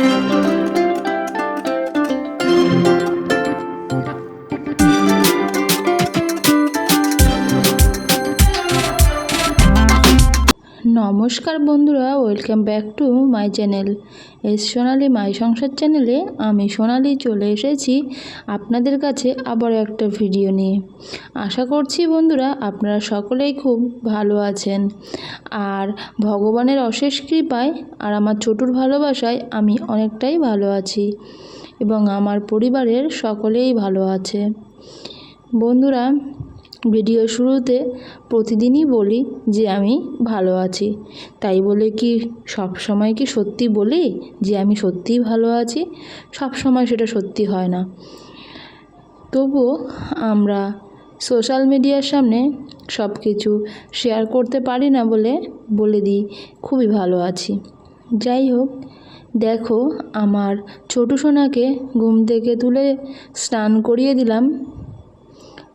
Thank you. নমস্কার বন্ধুরা, welcome back to my channel. S Sonali my Sansar চ্যানেলে আমি সোনালি চলে এসেছি আপনাদের কাছে আবার একটা ভিডিও নিয়ে। আশা করছি বন্ধুরা আপনারা সকলেই খুব ভালো আছেন। আর ভগবানের অশেষ কৃপায় আর আমার ছোটুর ভালোবাসায় আমি অনেকটাই ভালো আছি এবং আমার পরিবারের সকলেই ভালো আছে। বন্ধুরা ভিডিও শুরুতে প্রতিদিনই বলি যে আমি ভালো আছি। তাই বলে কি সব সময় কি সত্যি বলি যে আমি সত্যিই ভালো আছি? সব সময় সেটা সত্যি হয় না। তবুও আমরা সোশ্যাল মিডিয়ার সামনে সব কিছু শেয়ার করতে পারি না বলে বলে দিই, খুবই ভালো আছি। যাই হোক, দেখো আমার ছোটো সোনাকে ঘুম থেকে তুলে স্নান করিয়ে দিলাম।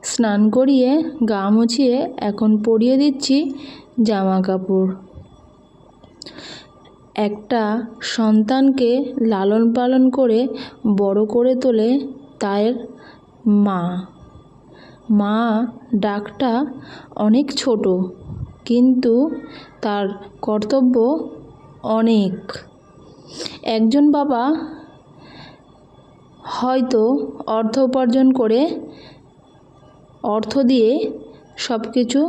স্নান করিয়ে গা মুছিয়ে এখন পরিয়ে দিচ্ছি জামা কাপড় একটা সন্তানকে লালন পালন করে বড় করে তোলে তার মা। মা ডাকটা অনেক ছোট, কিন্তু তার কর্তব্য অনেক। একজন বাবা হয়তো অর্থ উপার্জন করে অর্থ দিয়ে সব কিছু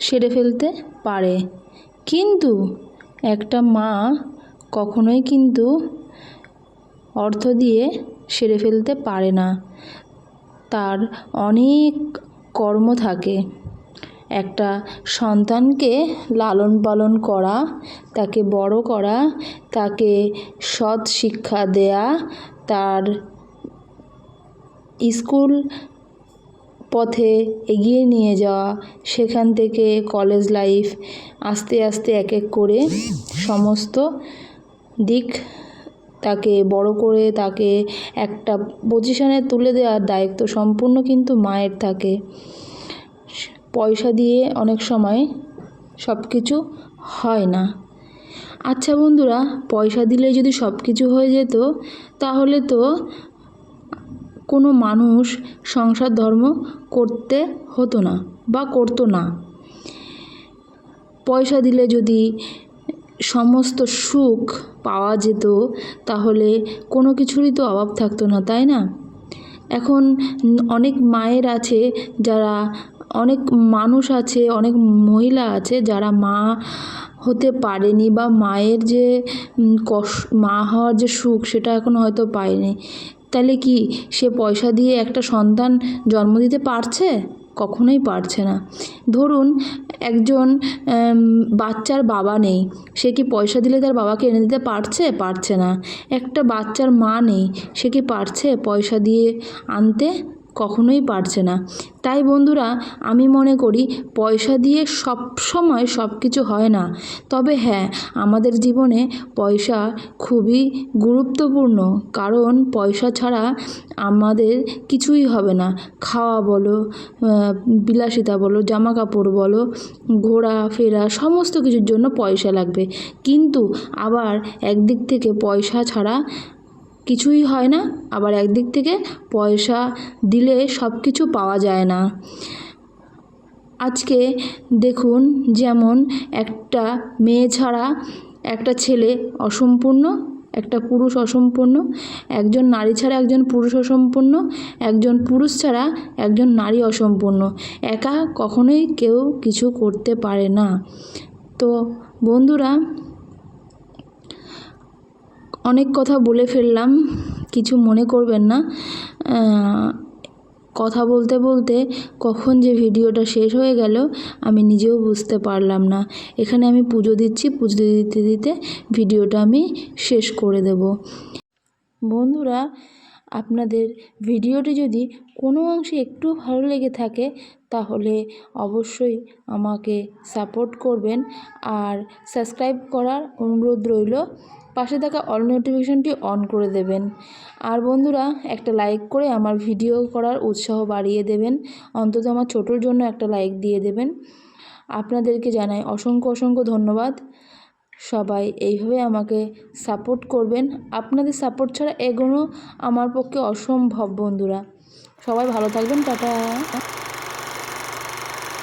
সেরে ফেলতে পারে। কিন্তু একটা মা কখনোই কিন্তু অর্থ দিয়ে সেরে ফেলতে পারে না। তার অনেক কর্ম থাকে। একটা সন্তানকে লালন পালন করা, তাকে বড় করা, তাকে সৎ শিক্ষা দেয়া, তার স্কুল পথে এগিয়ে নিয়ে যাওয়া, সেখান থেকে কলেজ লাইফ আস্তে আস্তে এক এক করে সমস্ত দিক তাকে বড় করে তাকে একটা পজিশনে তুলে দেওয়ার দায়িত্ব সম্পূর্ণ কিন্তু মায়ের থাকে। পয়সা দিয়ে অনেক সময় সব কিছু হয় না। আচ্ছা বন্ধুরা, পয়সা দিলে যদি সব কিছু হয়ে যেত, তাহলে তো কোনো মানুষ সংসার ধর্ম করতে হতো না বা করতো না। পয়সা দিলে যদি সমস্ত সুখ পাওয়া যেত, তাহলে কোনো কিছুরই তো অভাব থাকতো না, তাই না? এখন অনেক মায়ের আছে যারা, অনেক মানুষ আছে, অনেক মহিলা আছে যারা মা হতে পারেনি বা মায়ের যে কষ, মা হওয়ার যে সুখ সেটা এখন হয়তো পায়নি। তাহলে কি সে পয়সা দিয়ে একটা সন্তান জন্ম দিতে পারছে? কখনোই পারছে না। ধরুন একজন বাচ্চার বাবা নেই। সে কি পয়সা দিলে তার বাবাকে এনে দিতে পারছে? পারছে না। একটা বাচ্চার মা নেই। সে কি পারছে পয়সা দিয়ে আনতে? কখনোই পারছে না। তাই বন্ধুরা, আমি মনে করি পয়সা দিয়ে সব সময় সব কিছু হয় না। তবে হ্যাঁ আমাদের জীবনে পয়সা খুবই গুরুত্বপূর্ণ। কারণ পয়সা ছাড়া আমাদের কিছুই হবে না। খাওয়া বলো বিলাসিতা বলো জামা কাপড় বলো, ঘোরা, ফেরা, সমস্ত কিছুর জন্য পয়সা লাগবে। কিন্তু আবার একদিক থেকে পয়সা ছাড়া কিছুই হয় না, আবার একদিক থেকে পয়সা দিলে সব কিছু পাওয়া যায় না। আজকে দেখুন যেমন একটা মেয়ে ছাড়া একটা ছেলে অসম্পূর্ণ, একটা পুরুষ অসম্পূর্ণ, একজন নারী ছাড়া একজন পুরুষ অসম্পূর্ণ, একজন পুরুষ ছাড়া একজন নারী অসম্পূর্ণ। একা কখনোই কেউ কিছু করতে পারে না। তো বন্ধুরা অনেক কথা বলে ফেললাম, কিছু মনে করবেন না। কথা বলতে বলতে কখন যে ভিডিওটা শেষ হয়ে গেল, আমি নিজেও বুঝতে পারলাম না। এখানে আমি পুজো দিচ্ছি, পুজো দিতে দিতে ভিডিওটা আমি শেষ করে দেব। বন্ধুরা আপনাদের ভিডিওটি যদি কোনো অংশে একটু ভালো লেগে থাকে, তাহলে অবশ্যই আমাকে সাপোর্ট করবেন। আর সাবস্ক্রাইব করার অনুরোধ রইল, পাশে থাকা অল নোটিফিকেশনটি অন করে দেবেন। আর বন্ধুরা, একটা লাইক করে আমার ভিডিও করার উৎসাহ বাড়িয়ে দেবেন। অন্তত আমার ছোটোর জন্য একটা লাইক দিয়ে দেবেন। আপনাদেরকে জানাই অসংখ্য অসংখ্য ধন্যবাদ। সবাই এইভাবে আমাকে সাপোর্ট করবেন। আপনাদের সাপোর্ট ছাড়া এগোনো আমার পক্ষে অসম্ভব বন্ধুরা। সবাই ভালো থাকবেন, টাটা।